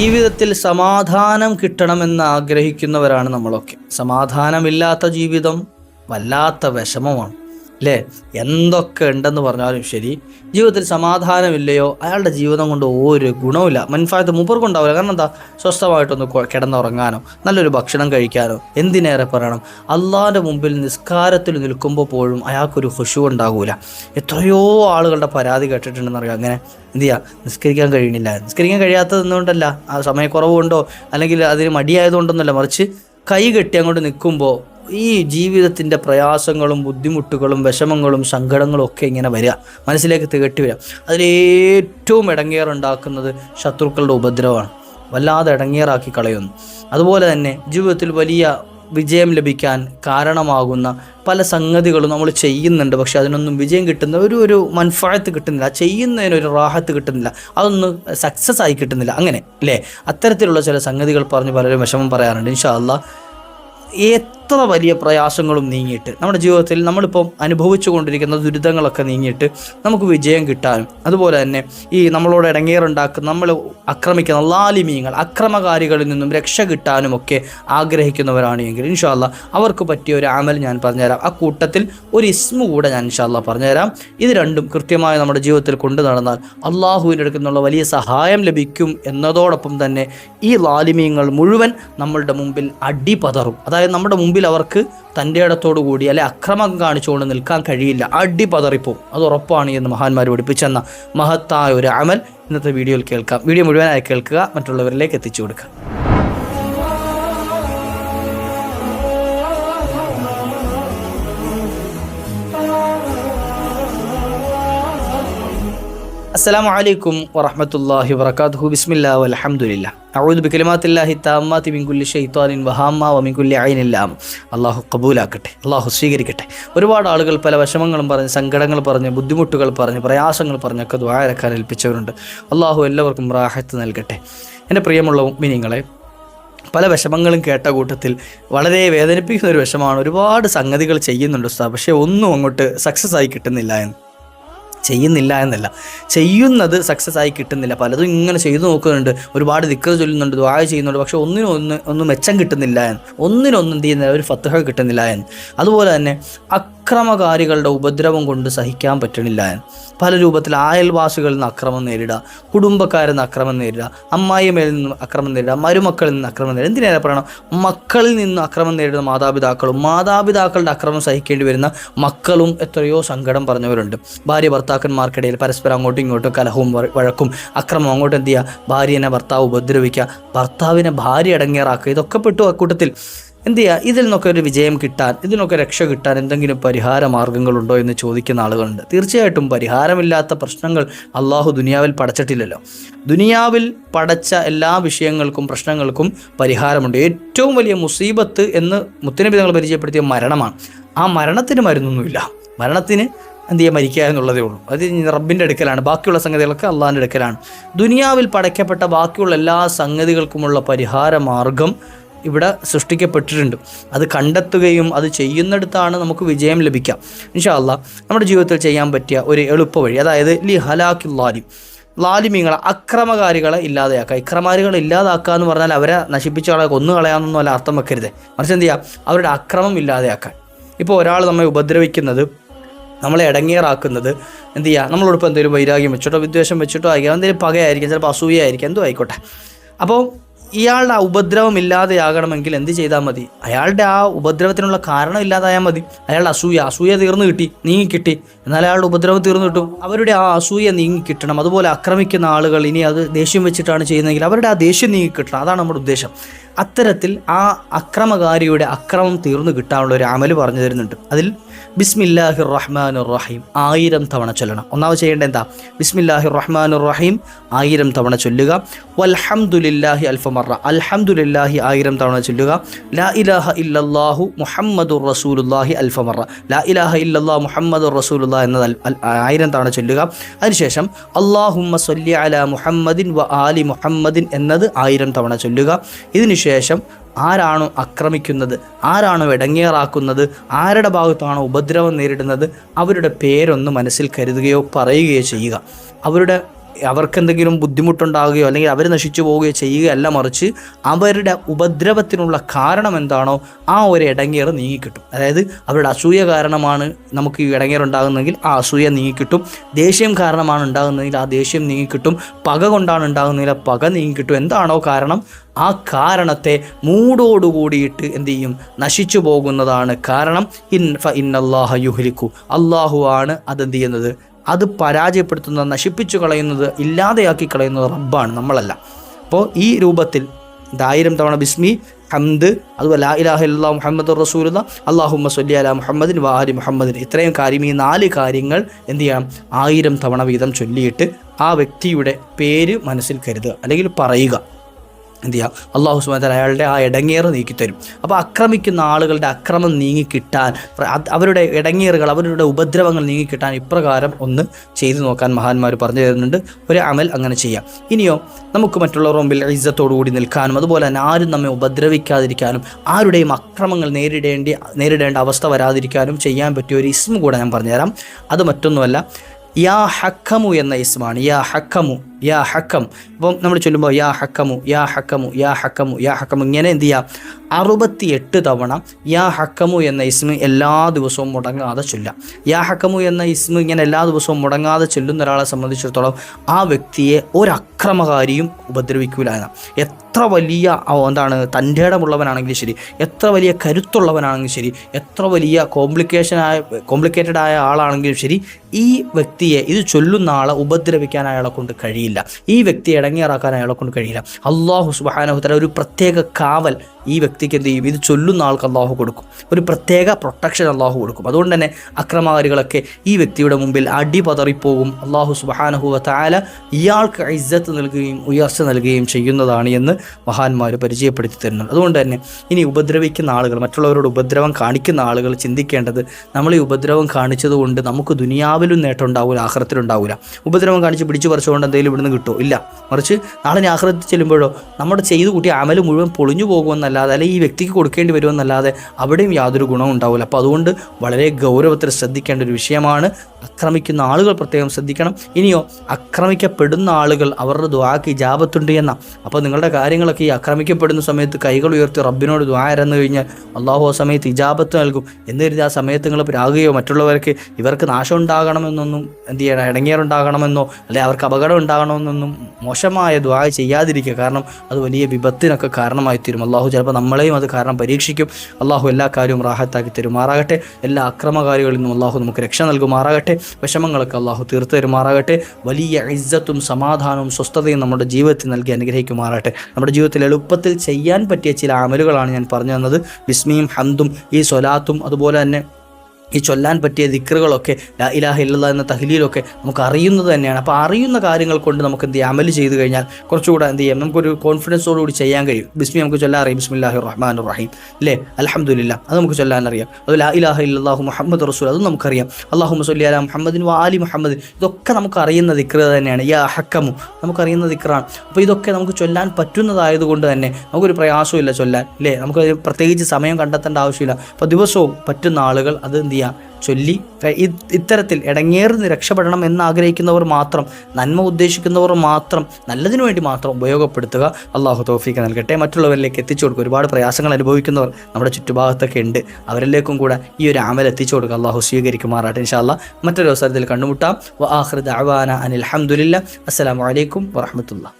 ജീവിതത്തിൽ സമാധാനം കിട്ടണമെന്ന് ആഗ്രഹിക്കുന്നവരാണ് നമ്മളൊക്കെ. സമാധാനമില്ലാത്ത ജീവിതം വല്ലാത്ത വിഷമമാണ്. അല്ലേ എന്തൊക്കെ ഉണ്ടെന്ന് പറഞ്ഞാലും ശരി. ജീവിതത്തിൽ സമാധാനമില്ലയോ? അയാളുടെ ജീവിതം കൊണ്ട് ഒരു മൻഫായത്ത് മുപ്പർക്കും ഉണ്ടാവില്ല. കാരണം എന്താ? സ്വസ്ഥമായിട്ടൊന്ന് കിടന്നുറങ്ങാനോ നല്ലൊരു ഭക്ഷണം കഴിക്കാനോ എന്തിനേറെ പറയണം? അള്ളാഹിന്റെ മുമ്പിൽ നിസ്കാരത്തിൽ നിൽക്കുമ്പോൾ പോലും അയാൾക്കൊരു ഹുഷു ഉണ്ടാകൂല. എത്രയോ ആളുകളുടെ പരാതി കേട്ടിട്ടുണ്ടെന്നറിയാം അങ്ങനെ എന്ത് ചെയ്യുക നിസ്കരിക്കാൻ കഴിയുന്നില്ല. നിസ്കരിക്കാൻ കഴിയാത്തത് എന്തുകൊണ്ടല്ല ആ സമയക്കുറവുണ്ടോ? അല്ലെങ്കിൽ അതിന് മടിയായതുകൊണ്ടൊന്നുമല്ല. മറിച്ച് കൈ കെട്ടി അങ്ങോട്ട് നിൽക്കുമ്പോൾ ഈ ജീവിതത്തിന്റെ പ്രയാസങ്ങളും ബുദ്ധിമുട്ടുകളും വിഷമങ്ങളും സങ്കടങ്ങളും ഒക്കെ ഇങ്ങനെ വരിക. മനസ്സിലേക്ക് തികട്ടി വരിക. അതിലേറ്റവും ഇടങ്ങേറുണ്ടാക്കുന്നത് ശത്രുക്കളുടെ ഉപദ്രവമാണ്. വല്ലാതെ ഇടങ്ങേറാക്കി കളയുന്നു. അതുപോലെ തന്നെ ജീവിതത്തിൽ വലിയ വിജയം ലഭിക്കാൻ കാരണമാകുന്ന പല സംഗതികളും നമ്മൾ ചെയ്യുന്നുണ്ട്. പക്ഷെ അതിനൊന്നും വിജയം കിട്ടുന്ന ഒരു ഒരു മൻഫായത്ത് കിട്ടുന്നില്ല. ചെയ്യുന്നതിനൊരു റാഹത്ത് കിട്ടുന്നില്ല. അതൊന്നും സക്സസ് ആയി കിട്ടുന്നില്ല. അങ്ങനെ അല്ലേ? അത്തരത്തിലുള്ള ചില സംഗതികൾ പറഞ്ഞ് പലരും വിഷമം പറയാറുണ്ട്. ഇൻഷാ അല്ലാ എത്ര വലിയ പ്രയാസങ്ങളും നീങ്ങിയിട്ട് നമ്മുടെ ജീവിതത്തിൽ നമ്മളിപ്പം അനുഭവിച്ചു കൊണ്ടിരിക്കുന്ന ദുരിതങ്ങളൊക്കെ നീങ്ങിയിട്ട് നമുക്ക് വിജയം കിട്ടാനും അതുപോലെ തന്നെ ഈ നമ്മളോട് ഇടങ്ങേറുണ്ടാക്കുന്ന നമ്മൾ ആക്രമിക്കുന്ന ലാലിമീങ്ങൾ അക്രമകാരികളിൽ നിന്നും രക്ഷ കിട്ടാനും ഒക്കെ ആഗ്രഹിക്കുന്നവരാണ് എങ്കിൽ ഇൻഷാല്ല അവർക്ക് പറ്റിയ ഒരു അമൽ ഞാൻ പറഞ്ഞുതരാം. ആ കൂട്ടത്തിൽ ഒരു ഇസ്മു കൂടെ ഞാൻ ഇൻഷാല്ല പറഞ്ഞുതരാം. ഇത് രണ്ടും കൃത്യമായി നമ്മുടെ ജീവിതത്തിൽ കൊണ്ടു നടന്നാൽ അള്ളാഹുവിന്റെ വലിയ സഹായം ലഭിക്കും എന്നതോടൊപ്പം തന്നെ ഈ ലാലിമീങ്ങൾ മുഴുവൻ നമ്മളുടെ മുമ്പിൽ അടിപതറും. അതായത് നമ്മുടെ മുമ്പിൽ അവർക്ക് തന്റെ ഇടത്തോടു കൂടി അല്ലെ അക്രമം കാണിച്ചുകൊണ്ട് നിൽക്കാൻ കഴിയില്ല. അടി പതറിപ്പോ അത് ഉറപ്പാണ് എന്ന് മഹാന്മാർ പഠിപ്പിച്ചെന്ന മഹത്തായ ഒരു അമൽ ഇന്നത്തെ വീഡിയോയിൽ കേൾക്കാം. വീഡിയോ മുഴുവനായി കേൾക്കുക. മറ്റുള്ളവരിലേക്ക് എത്തിച്ചു കൊടുക്കുക. അസ്സലാമു അലൈക്കും വറഹമത്തല്ലാഹി വബർക്കാത്തുഹു ബിസ്മില്ലാ വലഹമുല്ല അഊദ് ബിക്കലിമാത്തില്ലാഹി താമ്മാതി മിങ്കുല്ലി ഷെയ്ത്താനിൻ വഹാമ്മ വമിങ്കുല്ലി അയിനില്ലാം അള്ളാഹു കബൂലാക്കട്ടെ അള്ളാഹു സ്വീകരിക്കട്ടെ. ഒരുപാട് ആളുകൾ പല വിഷമങ്ങളും പറഞ്ഞ് സങ്കടങ്ങൾ പറഞ്ഞ് ബുദ്ധിമുട്ടുകൾ പറഞ്ഞ് പ്രയാസങ്ങൾ പറഞ്ഞൊക്കെ ദ്വാരക്കാൻ ഏൽപ്പിച്ചവരുണ്ട്. അള്ളാഹു എല്ലാവർക്കും റാഹത്ത് നൽകട്ടെ. എന്റെ പ്രിയമുള്ള മിനിങ്ങളെ പല വിഷമങ്ങളും കേട്ട കൂട്ടത്തിൽ വളരെ വേദനിപ്പിക്കുന്ന ഒരു വിഷമാണ്. ഒരുപാട് സംഗതികൾ ചെയ്യുന്നുണ്ട് ഉസ്താദ് പക്ഷേ ഒന്നും അങ്ങോട്ട് സക്സസ് ആയി കിട്ടുന്നില്ല എന്ന്. ചെയ്യുന്നില്ല എന്നല്ല. ചെയ്യുന്നത് സക്സസ് ആയി കിട്ടുന്നില്ല. പലതും ഇങ്ങനെ ചെയ്തു നോക്കുന്നുണ്ട്. ഒരുപാട് ദിക്കർ ചൊല്ലുന്നുണ്ട് ദ്വായ ചെയ്യുന്നുണ്ട്. പക്ഷേ ഒന്നിനും ഒന്ന് ഒന്നും മെച്ചം കിട്ടുന്നില്ല എന്ന്. ഒന്നിനൊന്നും എന്ത് ചെയ്യുന്നില്ല ഒരു ഫത്തുഹ കിട്ടുന്നില്ല എന്ന്. അതുപോലെ തന്നെ അക്രമകാരികളുടെ ഉപദ്രവം കൊണ്ട് സഹിക്കാൻ പറ്റണില്ല. പല രൂപത്തിൽ അയൽവാസികളിൽ നിന്ന് അക്രമം നേരിടുക കുടുംബക്കാരിൽ നിന്ന് അക്രമം നേരിടുക അമ്മായിമേൽ നിന്ന് അക്രമം നേരിടുക മരുമക്കളിൽ നിന്ന് അക്രമം നേരിടുക. എന്തിനേറെ പറയണം? മക്കളിൽ നിന്ന് അക്രമം നേരിടുന്ന മാതാപിതാക്കളും മാതാപിതാക്കളുടെ അക്രമം സഹിക്കേണ്ടി വരുന്ന മക്കളും എത്രയോ സങ്കടം പറഞ്ഞവരുണ്ട്. ഭാര്യ ഭർത്താക്കന്മാർക്കിടയിൽ പരസ്പരം അങ്ങോട്ടും ഇങ്ങോട്ടും കലഹവും വഴക്കും അക്രമം അങ്ങോട്ട് എന്ത് ചെയ്യുക? ഭാര്യനെ ഭർത്താവ് ഉപദ്രവിക്കുക ഭർത്താവിനെ ഭാര്യ അടങ്ങേറാക്കുക ഇതൊക്കെ പെട്ടു അക്കൂട്ടത്തിൽ എന്ത് ചെയ്യുക ഇതിൽ നിന്നൊക്കെ ഒരു വിജയം കിട്ടാൻ ഇതിനൊക്കെ രക്ഷ കിട്ടാൻ എന്തെങ്കിലും പരിഹാര മാർഗങ്ങളുണ്ടോ എന്ന് ചോദിക്കുന്ന ആളുകളുണ്ട്. തീർച്ചയായിട്ടും പരിഹാരമില്ലാത്ത പ്രശ്നങ്ങൾ അള്ളാഹു ദുനിയാവിൽ പടച്ചിട്ടില്ലല്ലോ. ദുനിയാവിൽ പടച്ച എല്ലാ വിഷയങ്ങൾക്കും പ്രശ്നങ്ങൾക്കും പരിഹാരമുണ്ട്. ഏറ്റവും വലിയ മുസീബത്ത് എന്ന് മുത്തനബി തങ്ങൾ പരിചയപ്പെടുത്തിയ മരണമാണ്. ആ മരണത്തിന് മരുന്നൊന്നുമില്ല. മരണത്തിന് എന്ത് ചെയ്യുക മരിക്കുക എന്നുള്ളതേ ഉള്ളൂ. അത് റബ്ബിന്റെ അടുക്കലാണ്. ബാക്കിയുള്ള സംഗതികളൊക്കെ അള്ളാഹിന്റെ അടുക്കലാണ്. ദുനിയാവിൽ പടയ്ക്കപ്പെട്ട ബാക്കിയുള്ള എല്ലാ സംഗതികൾക്കുമുള്ള പരിഹാര മാർഗം ഇവിടെ സൃഷ്ടിക്കപ്പെട്ടിട്ടുണ്ട്. അത് കണ്ടെത്തുകയും അത് ചെയ്യുന്നിടത്താണ് നമുക്ക് വിജയം ലഭിക്കാം ഇൻഷാ അല്ലാ നമ്മുടെ ജീവിതത്തിൽ ചെയ്യാൻ പറ്റിയ ഒരു എളുപ്പ വഴി അതായത് ലി ഹലാഖ് ലാലിം. ലാലിമീങ്ങളെ അക്രമകാരികളെ ഇല്ലാതെയാക്കുക. ഇക്രമാരികളെ ഇല്ലാതാക്കുക എന്ന് പറഞ്ഞാൽ അവരെ നശിപ്പിച്ച ആളെ കൊന്നു കളയാമെന്നൊന്നും അർത്ഥം വെക്കരുത്. മറിച്ച് എന്ത് ചെയ്യുക? അവരുടെ അക്രമം ഇല്ലാതെയാക്കാൻ ഇപ്പോൾ ഒരാൾ നമ്മെ ഉപദ്രവിക്കുന്നത് നമ്മളെ ഇടങ്ങേറാക്കുന്നത് എന്ത് ചെയ്യുക? നമ്മളോടൊപ്പം എന്തെങ്കിലും വൈരാഗ്യം വെച്ചിട്ടോ വിദ്വേഷം വെച്ചിട്ടോ ആയിരിക്കാം എന്തെങ്കിലും പകയായിരിക്കാം ചിലപ്പോൾ അസൂയായിരിക്കാം എന്തോ ആയിക്കോട്ടെ. അപ്പോൾ ഇയാളുടെ ഉപദ്രവം ഇല്ലാതെയാകണമെങ്കിൽ എന്ത് ചെയ്താൽ മതി? അയാളുടെ ആ ഉപദ്രവത്തിനുള്ള കാരണം ഇല്ലാതായാൽ മതി. അയാളുടെ അസൂയ അസൂയ തീർന്നു കിട്ടി നീങ്ങി കിട്ടി. എന്നാൽ അയാളുടെ ഉപദ്രവം തീർന്നു കിട്ടും. അവരുടെ ആ അസൂയ നീങ്ങി കിട്ടണം. അതുപോലെ ആക്രമിക്കുന്ന ആളുകൾ ഇനി അത് ദേഷ്യം വെച്ചിട്ടാണ് ചെയ്യുന്നതെങ്കിൽ അവരുടെ ആ ദേഷ്യം നീങ്ങി കിട്ടണം. അതാണ് നമ്മുടെ ഉദ്ദേശം. അത്തരത്തിൽ ആ അക്രമകാരിയുടെ അക്രമം തീർന്നു കിട്ടാനുള്ള ഒരു അമൽ പറഞ്ഞു തരുന്നുണ്ട്. അതിൽ ബിസ്മില്ലാഹിർ റഹ്മാൻ റഹീം ആയിരം തവണ ചൊല്ലണം. ഒന്നാമത് ചെയ്യേണ്ട എന്താ? ബിസ്മില്ലാഹിർ റഹ്മാൻ റഹീം ആയിരം തവണ ചൊല്ലുക. വൽഹംദുലില്ലാഹി അൽഫമറ അൽഹംദുലില്ലാഹി ആയിരം തവണ ചൊല്ലുക. ലാ ഇലാഹ ഇല്ലല്ലാഹു മുഹമ്മദുർ റസൂലുല്ലാഹി അൽഫമറ ലാ ഇലാഹ ഇല്ലല്ലാഹു മുഹമ്മദുർ റസൂലുല്ലാ എന്നത് ആയിരം തവണ ചൊല്ലുക. അതിനുശേഷം അള്ളാഹുമ്മ സല്ലി അല മുഹമ്മദിൻ വ ആലി മുഹമ്മദിൻ എന്നത് ആയിരം തവണ ചൊല്ലുക. ഇതിനുശേഷം ആരാണോ ആക്രമിക്കുന്നത്? ആരാണോ ഇടങ്ങേറാക്കുന്നത്? ആരുടെ ഭാഗത്താണോ ഉപദ്രവം നേരിടുന്നത്? അവരുടെ പേരൊന്ന് മനസ്സിൽ കരുതുകയോ പറയുകയോ ചെയ്യുക. അവരുടെ അവർക്ക് എന്തെങ്കിലും ബുദ്ധിമുട്ടുണ്ടാകുകയോ അല്ലെങ്കിൽ അവർ നശിച്ചു പോവുകയോ ചെയ്യുകയല്ല മറിച്ച് അവരുടെ ഉപദ്രവത്തിനുള്ള കാരണം എന്താണോ ആ ഒരു ഇടങ്ങേർ നീങ്ങിക്കിട്ടും. അതായത് അവരുടെ അസൂയ കാരണമാണ് നമുക്ക് ഈ ഇടങ്ങേറ് ഉണ്ടാകുന്നതെങ്കിൽ ആ അസൂയ നീങ്ങിക്കിട്ടും. ദേഷ്യം കാരണമാണ് ഉണ്ടാകുന്നതെങ്കിൽ ആ ദേഷ്യം നീങ്ങിക്കിട്ടും. പക കൊണ്ടാണ് ഉണ്ടാകുന്നതെങ്കിൽ ആ പക നീങ്ങിക്കിട്ടും. എന്താണോ കാരണം ആ കാരണത്തെ മൂടോടുകൂടിയിട്ട് എന്ത് ചെയ്യും? നശിച്ചു പോകുന്നതാണ് കാരണം ഇൻ ഫ ഇന്നല്ലാഹ യുഹ്ലിക്കു. അള്ളാഹു ആണ് അതെന്ത് ചെയ്യുന്നത്? അത് പരാജയപ്പെടുത്തുന്നത് നശിപ്പിച്ചു കളയുന്നത് ഇല്ലാതെയാക്കി കളയുന്നത് റബ്ബാണ് നമ്മളല്ല. അപ്പോൾ ഈ രൂപത്തിൽ ദായിരം തവണ ബിസ്മി ഹംദ് അതുപോലെ ഇലാഹ ഇല്ലാ മുഹമ്മദ് റസൂല അള്ളാഹുമ്മ സല്ലി അല മുഹമ്മദിൻ വാരി മുഹമ്മദിൻ. ഇത്രയും കാര്യം ഈ നാല് കാര്യങ്ങൾ എന്ത് ചെയ്യണം? ആയിരം തവണ വീതം ചൊല്ലിയിട്ട് ആ വ്യക്തിയുടെ പേര് മനസ്സിൽ കരുതുക അല്ലെങ്കിൽ പറയുക. എന്ത് ചെയ്യുക അള്ളാഹു സുബാൻ അയാളുടെ ആ ഇടങ്ങേറ് നീക്കിത്തരും. അപ്പോൾ ആക്രമിക്കുന്ന ആളുകളുടെ അക്രമം നീങ്ങിക്കിട്ടാൻ അവരുടെ ഇടങ്ങേറുകൾ അവരുടെ ഉപദ്രവങ്ങൾ നീങ്ങിക്കിട്ടാൻ ഇപ്രകാരം ഒന്ന് ചെയ്തു നോക്കാൻ മഹാന്മാർ പറഞ്ഞു തരുന്നുണ്ട്. ഒരു അമൽ അങ്ങനെ ചെയ്യാം. ഇനിയോ നമുക്ക് മറ്റുള്ളവർ മുമ്പിൽ കൂടി നിൽക്കാനും അതുപോലെ തന്നെ ആരും നമ്മെ ഉപദ്രവിക്കാതിരിക്കാനും ആരുടെയും അക്രമങ്ങൾ നേരിടേണ്ടി നേരിടേണ്ട അവസ്ഥ വരാതിരിക്കാനും ചെയ്യാൻ പറ്റിയ ഒരു ഇസ്മ കൂടെ ഞാൻ പറഞ്ഞുതരാം. അത് മറ്റൊന്നുമല്ല. യാ ഹക്കമു എന്ന ഇസ്മാണ്. യാ ഹക്കമു. യാ ഹക്കം. ഇപ്പം നമ്മൾ ചൊല്ലുമ്പോൾ യാ ഹക്കമു യാ ഹക്കമു യാ ഹക്കമു യാ ഹക്കമു. ഇങ്ങനെ എന്ത് ചെയ്യുക അറുപത്തി എട്ട് തവണ യാ ഹക്കമു എന്ന ഇസ്മ എല്ലാ ദിവസവും മുടങ്ങാതെ ചൊല്ലാം യാ ഹക്കമു എന്ന ഇസ്മ ഇങ്ങനെ എല്ലാ ദിവസവും മുടങ്ങാതെ ചൊല്ലുന്ന ഒരാളെ സംബന്ധിച്ചിടത്തോളം ആ വ്യക്തിയെ ഒരക്രമകാരിയും ഉപദ്രവിക്കൂല എത്ര വലിയ എന്താണ് തന്റെ ഇടമുള്ളവനാണെങ്കിലും ശരി എത്ര വലിയ കരുത്തുള്ളവനാണെങ്കിലും ശരി എത്ര വലിയ കോംപ്ലിക്കേഷനായ കോംപ്ലിക്കേറ്റഡ് ആയ ആളാണെങ്കിലും ശരി ഈ വ്യക്തിയെ ഇത് ചൊല്ലുന്ന ആളെ ഉപദ്രവിക്കാൻ അയാളെ കൊണ്ട് കഴിയില്ല. ഈ വ്യക്തിയെ ഇടങ്ങേറാക്കാൻ അയാളെ കൊണ്ട് കഴിയില്ല. അള്ളാഹു സുബാനഹുത്തല ഒരു പ്രത്യേക കാവൽ ഈ വ്യക്തിക്ക് എന്ത് ചെയ്യും? ഇത് ചൊല്ലുന്ന ആൾക്ക് അള്ളാഹു കൊടുക്കും. ഒരു പ്രത്യേക പ്രൊട്ടക്ഷൻ അള്ളാഹു കൊടുക്കും. അതുകൊണ്ട് തന്നെ അക്രമകാരികളൊക്കെ ഈ വ്യക്തിയുടെ മുമ്പിൽ അടി പതറിപ്പോകും അള്ളാഹു സുബാനഹുവ താല ഇയാൾക്ക് ഇജ്ജത്ത് നൽകുകയും ഉയർച്ച നൽകുകയും ചെയ്യുന്നതാണ് എന്ന് മഹാന്മാർ പരിചയപ്പെടുത്തി തരുന്നുണ്ട് അതുകൊണ്ട് തന്നെ ഇനി ഉപദ്രവിക്കുന്ന ആളുകൾ മറ്റുള്ളവരോട് ഉപദ്രവം കാണിക്കുന്ന ആളുകൾ ചിന്തിക്കേണ്ടത് നമ്മൾ ഈ ഉപദ്രവം കാണിച്ചതുകൊണ്ട് നമുക്ക് ദുനിയാവിലും നേട്ടം ഉണ്ടാവില്ല ആഹ്റത്തിലുണ്ടാവില്ല ഉപദ്രവം കാണിച്ച് പിടിച്ചു പറിച്ചുകൊണ്ട് എന്തെങ്കിലും ഇവിടുന്ന് കിട്ടുമോ? ഇല്ല. മറിച്ച് നാളെ ആഹ്റത്തിൽ ചെല്ലുമ്പോഴോ? നമ്മുടെ ചെയ്തു കൂട്ടിയ അമൽ മുഴുവൻ പൊളിഞ്ഞു പോകുമെന്നല്ലാതെ അല്ലെങ്കിൽ ഈ വ്യക്തിക്ക് കൊടുക്കേണ്ടി വരുമെന്നല്ലാതെ അവിടെയും യാതൊരു ഗുണവും ഉണ്ടാവില്ല അപ്പോൾ അതുകൊണ്ട് വളരെ ഗൗരവത്തിൽ ശ്രദ്ധിക്കേണ്ട ഒരു വിഷയമാണ് ആക്രമിക്കുന്ന ആളുകൾ പ്രത്യേകം ശ്രദ്ധിക്കണം. ഇനിയോ ആക്രമിക്കപ്പെടുന്ന ആളുകൾ അവരുടെ ദ്വാക്ക് ജാപത്തുണ്ട് എന്ന. അപ്പോൾ നിങ്ങളുടെ കാര്യങ്ങളൊക്കെ ഈ ആക്രമിക്കപ്പെടുന്ന സമയത്ത് കൈകൾ ഉയർത്തി റബ്ബിനോട് ദ്വാ ഇരന്നു കഴിഞ്ഞാൽ അള്ളാഹു ആ സമയത്ത് ഇജാപത്ത് നൽകും. എന്ന് കരുതി ആ സമയത്ത് നിങ്ങൾ രാകുകയോ മറ്റുള്ളവർക്ക് ഇവർക്ക് നാശം ഉണ്ടാകണമെന്നൊന്നും എന്ത് ചെയ്യണം ഇടങ്ങേറുണ്ടാകണമെന്നോ അല്ലെങ്കിൽ അവർക്ക് അപകടം ഉണ്ടാകണമെന്നൊന്നും മോശമായ ദ്വാ ചെയ്യാതിരിക്കുക. കാരണം അത് വലിയ വിപത്തിനൊക്കെ കാരണമായി തീരും അള്ളാഹു ചിലപ്പോൾ നമ്മളെയും അത് കാരണം പരീക്ഷിക്കും. അള്ളാഹു എല്ലാ കാര്യവും റാഹത്താക്കി തരുമാറാകട്ടെ. എല്ലാ അക്രമകാരികളിൽ നിന്നും അള്ളാഹു നമുക്ക് രക്ഷ നൽകുമാറാകട്ടെ. വിഷമങ്ങളൊക്കെ അള്ളാഹു തീർത്തു തരുമാറാകട്ടെ. വലിയ ഇജ്ജത്തും സമാധാനവും സ്വസ്ഥതയും നമ്മുടെ ജീവിതത്തിൽ നൽകി അനുഗ്രഹിക്കുമാറാകട്ടെ. നമ്മുടെ ജീവിതത്തിൽ എളുപ്പത്തിൽ ചെയ്യാൻ പറ്റിയ ചില അമലുകളാണ് ഞാൻ പറഞ്ഞു തന്നത്. ബിസ്മിയും ഹന്തും ഈ സ്വലാത്തും അതുപോലെ തന്നെ ഈ ചൊല്ലാൻ പറ്റിയ ദിക്റുകളൊക്കെ ഇലാഹ ഇല്ല എന്ന തഹ്ലീലൊക്കെ നമുക്ക് അറിയുന്നത് തന്നെയാണ്. അപ്പോൾ അറിയുന്ന കാര്യങ്ങൾ കൊണ്ട് നമുക്ക് എന്ത് ചെയ്യാം? അമൽ ചെയ്ത് കഴിഞ്ഞാൽ കുറച്ചുകൂടെ എന്ത് ചെയ്യാം? നമുക്കൊരു കോൺഫിഡൻസോടുകൂടി ചെയ്യാൻ കഴിയും. ബിസ്മി നമുക്ക് ചൊല്ലാൻ അറിയാം. ബിസ്മില്ലാഹി റഹ്മാൻ റഹീം അല്ലേ അലഹമുല്ല അത് നമുക്ക് ചൊല്ലാൻ അറിയാം. അത് ലാ ഇലാഹ ഇല്ലാഹു മുഹമ്മദ് റസൂൽ അതും നമുക്കറിയാം. അള്ളാഹു മസ്ലി അല മുഹമ്മദിൻ വാലി മുഹമ്മദ്. ഇതൊക്കെ നമുക്ക് അറിയുന്ന ദിക്ര തന്നെയാണ്. യാ ഹക്കമു നമുക്കറിയുന്ന ദിക്റാണ്. അപ്പോൾ ഇതൊക്കെ നമുക്ക് ചൊല്ലാൻ പറ്റുന്നതായതുകൊണ്ട് തന്നെ നമുക്കൊരു പ്രയാസമില്ല ചൊല്ലാൻ. അല്ലേ നമുക്ക് പ്രത്യേകിച്ച് സമയം കണ്ടെത്തേണ്ട ആവശ്യമില്ല. അപ്പോൾ ദിവസവും പറ്റുന്ന ആളുകൾ അത് എന്ത് ചെയ്യുക ചൊല്ലി ഇത്തരത്തിൽ ഇടങ്ങേറിന്ന് രക്ഷപ്പെടണം എന്ന് ആഗ്രഹിക്കുന്നവർ മാത്രം നന്മ ഉദ്ദേശിക്കുന്നവർ മാത്രം നല്ലതിനു വേണ്ടി മാത്രം ഉപയോഗപ്പെടുത്തുക അള്ളാഹു തോഫീക്ക് നൽകട്ടെ. മറ്റുള്ളവരിലേക്ക് എത്തിച്ചു കൊടുക്കുക. ഒരുപാട് പ്രയാസങ്ങൾ അനുഭവിക്കുന്നവർ നമ്മുടെ ചുറ്റുഭാഗത്തൊക്കെ ഉണ്ട്. അവരിലേക്കും കൂടെ ഈ ഒരു അമൽ എത്തിച്ചു കൊടുക്കുക. അള്ളാഹു സ്വീകരിക്കുമാറാട്ടെ ഇൻഷാല്ല മറ്റൊരു അവസരത്തിൽ കണ്ടുമുട്ടാം. വ ആഹ്റദ് അവാന അനിൽ അഹമ്മദില്ല അസ്സലാമലൈക്കും വറഹമത്തുള്ള